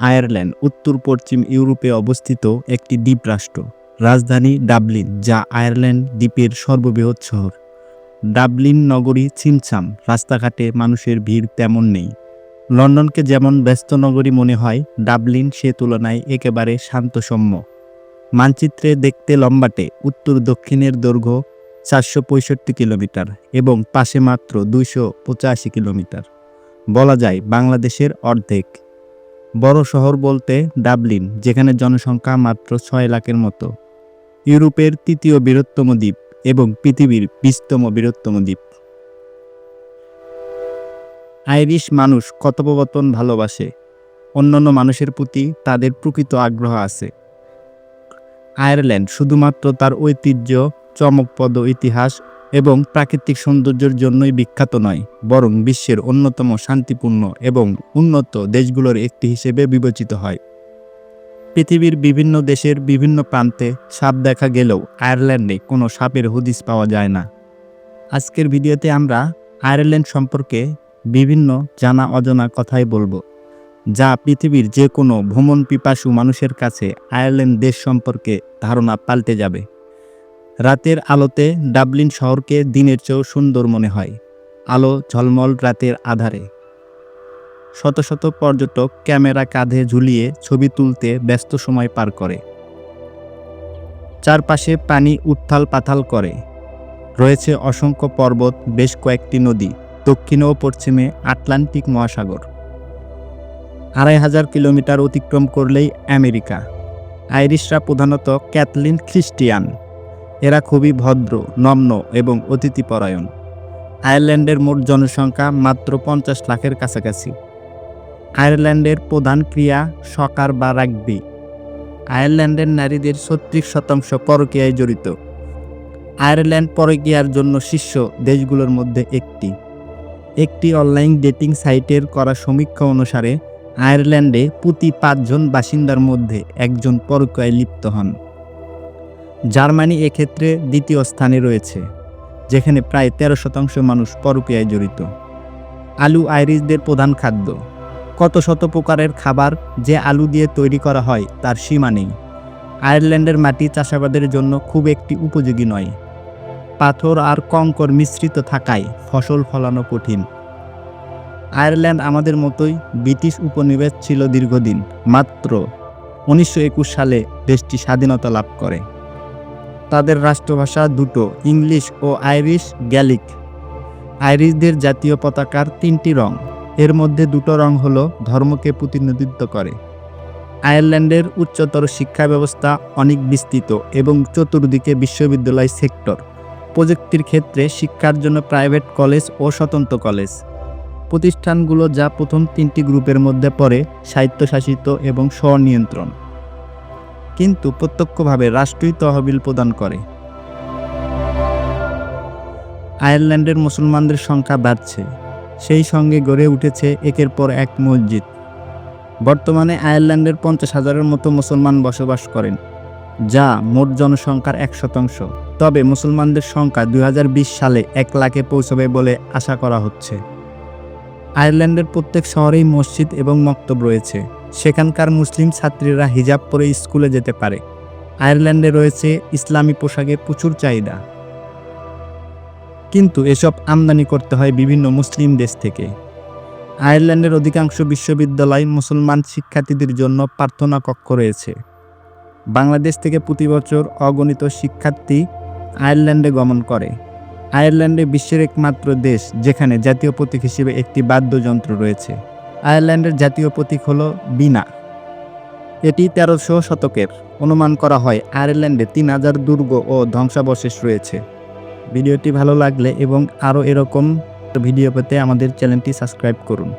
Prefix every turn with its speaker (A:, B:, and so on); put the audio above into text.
A: Ireland উত্তর পশ্চিম ইউরোপে অবস্থিত একটি দ্বীপ রাষ্ট্র, রাজধানী ডাবলিন, যা আয়ারল্যান্ড দ্বীপের সর্ববৃহৎ শহর। ডাবলিন নগরী ছিমছাম, রাস্তাঘাটে মানুষের ভিড় তেমন নেই। লন্ডনকে যেমন ব্যস্ত নগরী মনে হয়, ডাবলিন সে তুলনায় একেবারে শান্তসম্য। মানচিত্রে দেখতে লম্বাটে, উত্তর দক্ষিণের দৈর্ঘ্য চারশো পঁয়ষট্টি কিলোমিটার এবং পাশে মাত্র দুইশো পঁচাশি কিলোমিটার। বলা যায়, বাংলাদেশের অর্ধেক। বড় শহর বলতে ডাবলিন, যেখানে জনসংখ্যা মাত্র ছয় লাখের মতো। ইউরোপের তৃতীয় বৃহত্তম দ্বীপ এবং পৃথিবীর বিশতম বৃহত্তম দ্বীপ। আইরিশ মানুষ কথোপকথন ভালোবাসে। অন্যান্য মানুষের প্রতি তাদের প্রকৃত আগ্রহ আছে। আয়ারল্যান্ড শুধুমাত্র তার ঐতিহ্য, চমকপদ ইতিহাস এবং প্রাকৃতিক সৌন্দর্যের জন্যই বিখ্যাত নয়, বরং বিশ্বের অন্যতম শান্তিপূর্ণ এবং উন্নত দেশগুলোর একটি হিসেবে বিবেচিত হয়। পৃথিবীর বিভিন্ন দেশের বিভিন্ন প্রান্তে সাপ দেখা গেলেও আয়ারল্যান্ডে কোনো সাপের হদিস পাওয়া যায় না। আজকের ভিডিওতে আমরা আয়ারল্যান্ড সম্পর্কে বিভিন্ন জানা অজানা কথাই বলব, যা পৃথিবীর যে কোনো ভ্রমণ পিপাসু মানুষের কাছে আয়ারল্যান্ড দেশ সম্পর্কে ধারণা পাল্টে যাবে। রাতের আলোতে ডাবলিন শহরকে দিনের চেয়েও সুন্দর মনে হয়। আলো ঝলমল রাতের আধারে। শত শত পর্যটক ক্যামেরা কাঁধে ঝুলিয়ে ছবি তুলতে ব্যস্ত সময় পার করে। চারপাশে পানি উত্থাল পাথাল করে। রয়েছে অসংখ্য পর্বত, বেশ কয়েকটি নদী, দক্ষিণ ও পশ্চিমে আটলান্টিক মহাসাগর। আড়াই হাজার কিলোমিটার অতিক্রম করলেই আমেরিকা। আইরিশরা প্রধানত ক্যাথলিন খ্রিস্টিয়ান। এরা খুবই ভদ্র, নম্ন এবং অতিথিপরায়ণ। আয়ারল্যান্ডের মোট জনসংখ্যা মাত্র পঞ্চাশ লাখের কাছাকাছি। আয়ারল্যান্ডের প্রধান ক্রিয়া সকার বা রাগবি। আয়ারল্যান্ডের নারীদের ছত্রিশ শতাংশ পরকীয়ায় জড়িত। আয়ারল্যান্ড পরকীয়ার জন্য শীর্ষ দেশগুলোর মধ্যে একটি। একটি অনলাইন ডেটিং সাইটের করা সমীক্ষা অনুসারে, আয়ারল্যান্ডে প্রতি পাঁচজন বাসিন্দার মধ্যে একজন পরকীয়ায় লিপ্ত হন। জার্মানি এক্ষেত্রে দ্বিতীয় স্থানে রয়েছে, যেখানে প্রায় তেরো শতাংশ মানুষ পরকীয়ায় জড়িত। আলু আইরিশদের প্রধান খাদ্য। কত শত প্রকারের খাবার যে আলু দিয়ে তৈরি করা হয় তার সীমা নেই। আয়ারল্যান্ডের মাটি চাষাবাদের জন্য খুব একটি উপযোগী নয়। পাথর আর কঙ্কর মিশ্রিত থাকায় ফসল ফলানো কঠিন। আয়ারল্যান্ড আমাদের মতোই ব্রিটিশ উপনিবেশ ছিল দীর্ঘদিন, মাত্র উনিশশো একুশ সালে দেশটি স্বাধীনতা লাভ করে। তাদের রাষ্ট্রভাষা দুটো, ইংলিশ ও আইরিশ গ্যালিক। আইরিশদের জাতীয় পতাকার তিনটি রং। এর মধ্যে দুটো রং হলো ধর্মকে প্রতিনিধিত্ব করে। আয়ারল্যান্ডের উচ্চতর শিক্ষা ব্যবস্থা অনেক বিস্তৃত এবং চতুর্দিকে বিশ্ববিদ্যালয় সেক্টর। প্রযুক্তির ক্ষেত্রে শিক্ষার জন্য প্রাইভেট কলেজ ও স্বতন্ত্র কলেজ। প্রতিষ্ঠানগুলো যা প্রথম তিনটি গ্রুপের মধ্যে পড়ে, স্বায়ত্তশাসিত এবং স্বনিয়ন্ত্রণ। কিন্তু প্রত্যক্ষভাবে রাষ্ট্রই তহবিল প্রদান করে। আয়ারল্যান্ডের মুসলমানদের সংখ্যা বাড়ছে। সেই সঙ্গে গড়ে উঠেছে একের পর এক মসজিদ। বর্তমানে আয়ারল্যান্ডের পঞ্চাশ হাজারের মতো মুসলমান বসবাস করেন, যা মোট জনসংখ্যার এক শতাংশ। তবে মুসলমানদের সংখ্যা দুই হাজার বিশ সালে এক লাখে পৌঁছবে বলে আশা করা হচ্ছে। আয়ারল্যান্ডের প্রত্যেক শহরেই মসজিদ এবং মক্তব রয়েছে। সেখানকার মুসলিম ছাত্রীরা হিজাব পরে স্কুলে যেতে পারে। আয়ারল্যান্ডে রয়েছে ইসলামী পোশাকের প্রচুর চাহিদা। কিন্তু এসব আমদানি করতে হয় বিভিন্ন মুসলিম দেশ থেকে। আয়ারল্যান্ডের অধিকাংশ বিশ্ববিদ্যালয় মুসলমান শিক্ষার্থীদের জন্য প্রার্থনা কক্ষ রয়েছে। বাংলাদেশ থেকে প্রতি বছর অগণিত শিক্ষার্থী আয়ারল্যান্ডে গমন করে। আয়ারল্যান্ডে বিশ্বের একমাত্র দেশ, যেখানে জাতীয় প্রতীক হিসেবে একটি বাদ্যযন্ত্র রয়েছে। আয়ারল্যান্ডের জাতীয় প্রতীক হল বিনা এটি তেরোশো শতকের। অনুমান করা হয় আয়ারল্যান্ডে তিন হাজার দুর্গ ও ধ্বংসাবশেষ রয়েছে। ভিডিওটি ভালো লাগলে এবং আরও এরকম ভিডিও পেতে আমাদের চ্যানেলটি সাবস্ক্রাইব করুন।